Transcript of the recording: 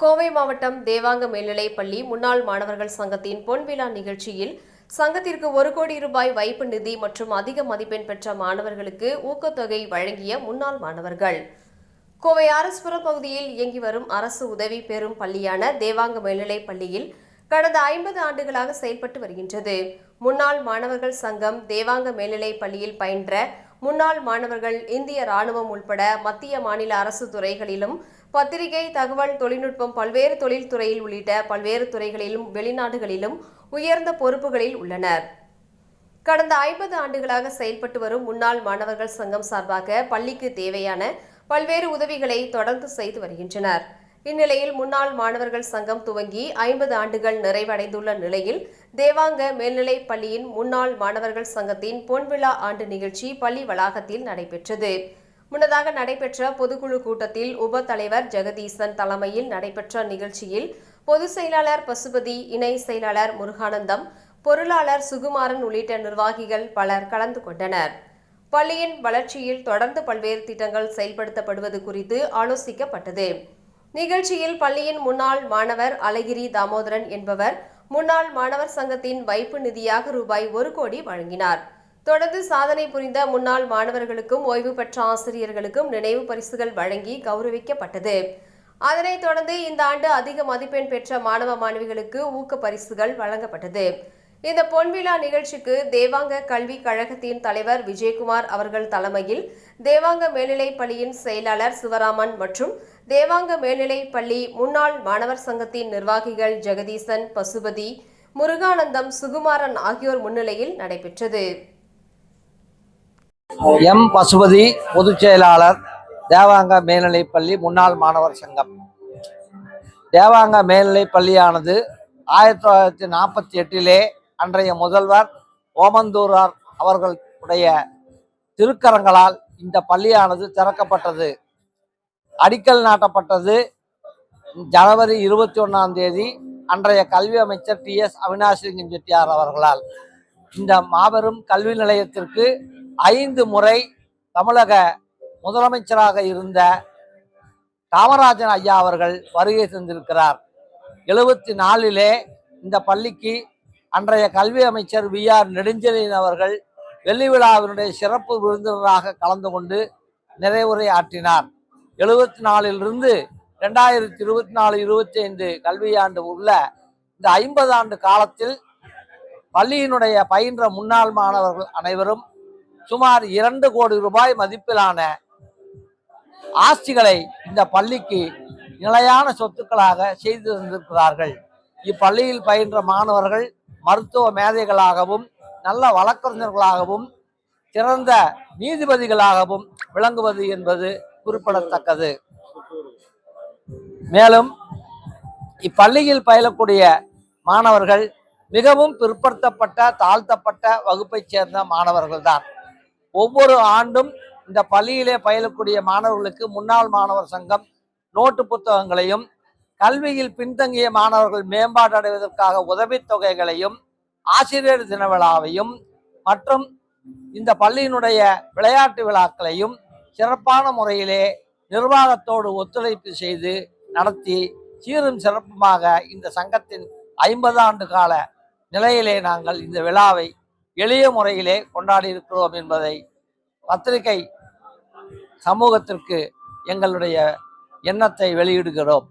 கோவை மாவட்டம் தேவாங்க மேல்நிலைப் பள்ளி முன்னாள் மாணவர்கள் சங்கத்தின் பொன்விழா நிகழ்ச்சியில் சங்கத்திற்கு ஒரு கோடி ரூபாய் வைப்பு நிதி மற்றும் அதிக மதிப்பெண் பெற்ற மாணவர்களுக்கு ஊக்கத்தொகை வழங்கிய முன்னாள் மாணவர்கள். கோவை ஆரஸ்புரம் பகுதியில் இயங்கி வரும் அரசு உதவி பெறும் பள்ளியான தேவாங்க மேல்நிலைப் பள்ளியில் கடந்த ஐம்பது ஆண்டுகளாக செயல்பட்டு வருகின்றது. முன்னாள் மாணவர்கள் சங்கம் தேவாங்க மேல்நிலைப் பள்ளியில் பயின்ற முன்னாள் மாணவர்கள் இந்திய ராணுவம் உள்பட மத்திய மாநில அரசு துறைகளிலும் பத்திரிகை தகவல் தொழில்நுட்பம் பல்வேறு தொழில்துறையில் உள்ளிட்ட பல்வேறு துறைகளிலும் வெளிநாடுகளிலும் உயர்ந்த பொறுப்புகளில் உள்ளனர். கடந்த ஐம்பது ஆண்டுகளாக செயல்பட்டு வரும் முன்னாள் மாணவர்கள் சங்கம் சார்பாக பள்ளிக்கு தேவையான பல்வேறு உதவிகளை தொடர்ந்து செய்து வருகின்றனர். இந்நிலையில் முன்னாள் மாணவர்கள் சங்கம் துவங்கி ஐம்பது ஆண்டுகள் நிறைவடைந்துள்ள நிலையில் தேவாங்க மேல்நிலைப் பள்ளியின் முன்னாள் மாணவர்கள் சங்கத்தின் பொன்விழா ஆண்டு நிகழ்ச்சி பள்ளி வளாகத்தில் நடைபெற்றது. முன்னதாக நடைபெற்ற பொதுக்குழு கூட்டத்தில் உப தலைவர் ஜெகதீசன் தலைமையில் நடைபெற்ற நிகழ்ச்சியில் பொதுச் செயலாளர் பசுபதி இணை செயலாளர் முருகானந்தம் பொருளாளர் சுகுமாரன் உள்ளிட்ட நிர்வாகிகள் பலர் கலந்து கொண்டனர். பள்ளியின் வளர்ச்சியில் தொடர்ந்து பல்வேறு திட்டங்கள் செயல்படுத்தப்படுவது குறித்து ஆலோசிக்கப்பட்டது. நிகழ்ச்சியில் பள்ளியின் முன்னாள் மாணவர் அழகிரி தாமோதரன் என்பவர் முன்னாள் மாணவர் சங்கத்தின் வைப்பு நிதியாக ரூபாய் ஒரு கோடி வழங்கினார். தொடர்ந்து சாதனை புரிந்த முன்னாள் மாணவர்களுக்கும் ஓய்வு பெற்ற ஆசிரியர்களுக்கும் நினைவு பரிசுகள் வழங்கி கௌரவிக்கப்பட்டது. அதனைத் தொடர்ந்து இந்த ஆண்டு அதிக மதிப்பெண் பெற்ற மாணவ மாணவிகளுக்கு ஊக்க பரிசுகள் வழங்கப்பட்டது. இந்த பொன்விழா நிகழ்ச்சிக்கு தேவாங்க கல்விக் கழகத்தின் தலைவர் விஜயகுமார் அவர்கள் தலைமையில் தேவாங்க மேல்நிலைப் பள்ளியின் செயலாளர் சிவராமன் மற்றும் தேவாங்க மேல்நிலைப் பள்ளி முன்னாள் மாணவர் சங்கத்தின் நிர்வாகிகள் ஜெகதீசன் பசுபதி முருகானந்தம் சுகுமாரன் ஆகியோர் முன்னிலையில் நடைபெற்றது. எம். பசுபதி பொதுச் செயலாளர் தேவாங்க மேல்நிலைப் பள்ளி முன்னாள் மாணவர் சங்கம். தேவாங்க மேல்நிலைப் பள்ளியானது ஆயிரத்தி தொள்ளாயிரத்தி நாற்பத்தி எட்டிலே அன்றைய முதல்வர் ஓமந்தூரார் அவர்களுடைய திருக்கரங்களால் இந்த பள்ளியானது திறக்கப்பட்டது. அடிக்கல் நாட்டப்பட்டது. ஜனவரி இருபத்தி ஒன்றாம் தேதி அன்றைய கல்வி அமைச்சர் டி எஸ் அவினாசிலிங்கம் செட்டியார் அவர்களால் இந்த மாபெரும் கல்வி நிலையத்திற்கு ஐந்து முறை தமிழக முதலமைச்சராக இருந்த காமராஜன் ஐயா அவர்கள் வருகை தந்திருக்கிறார். எழுபத்தி நாலிலே இந்த பள்ளிக்கு அன்றைய கல்வி அமைச்சர் வி ஆர் நெடுஞ்செழியன் அவர்கள் வெள்ளி விழாவினுடைய சிறப்பு விருந்தினராக கலந்து கொண்டு நிறைவுரை ஆற்றினார். எழுபத்தி நாலிலிருந்து ரெண்டாயிரத்தி இருபத்தி நாலு இருபத்தி ஐந்து கல்வியாண்டு உள்ள இந்த ஐம்பது ஆண்டு காலத்தில் பள்ளியினுடைய பயின்ற முன்னாள் மாணவர்கள் அனைவரும் சுமார் இரண்டு கோடி ரூபாய் மதிப்பிலான ஆஸ்திகளை இந்த பள்ளிக்கு நிலையான சொத்துக்களாக செய்து தந்திருக்கிறார்கள் இப்பள்ளியில் பயின்ற மாணவர்கள் மருத்துவ மேதைகளாகவும் நல்ல வழக்கறிஞர்களாகவும் சிறந்த நீதிபதிகளாகவும் விளங்குவது என்பது குறிப்பிடத்தக்கது. மேலும் இப்பள்ளியில் பயிலக்கூடிய மாணவர்கள் மிகவும் பிற்படுத்தப்பட்ட தாழ்த்தப்பட்ட வகுப்பைச் சேர்ந்த மாணவர்கள்தான். ஒவ்வொரு ஆண்டும் இந்த பள்ளியிலே பயிலக்கூடிய மாணவர்களுக்கு முன்னாள் மாணவர் சங்கம் நோட்டு புத்தகங்களையும் கல்வியில் பின்தங்கிய மாணவர்கள் மேம்பாடு அடைவதற்காக உதவித்தொகைகளையும் ஆசிரியர் தின விழாவையும் மற்றும் இந்த பள்ளியினுடைய விளையாட்டு விழாக்களையும் சிறப்பான முறையிலே நிர்வாகத்தோடு ஒத்துழைப்பு செய்து நடத்தி சீரும் சிறப்புமாக இந்த சங்கத்தின் ஐம்பது ஆண்டு கால நிலையிலே நாங்கள் இந்த விழாவை எளிய முறையிலே கொண்டாடி இருக்கிறோம் என்பதை பத்திரிகை சமூகத்திற்கு எங்களுடைய எண்ணத்தை வெளியிடுகிறோம்.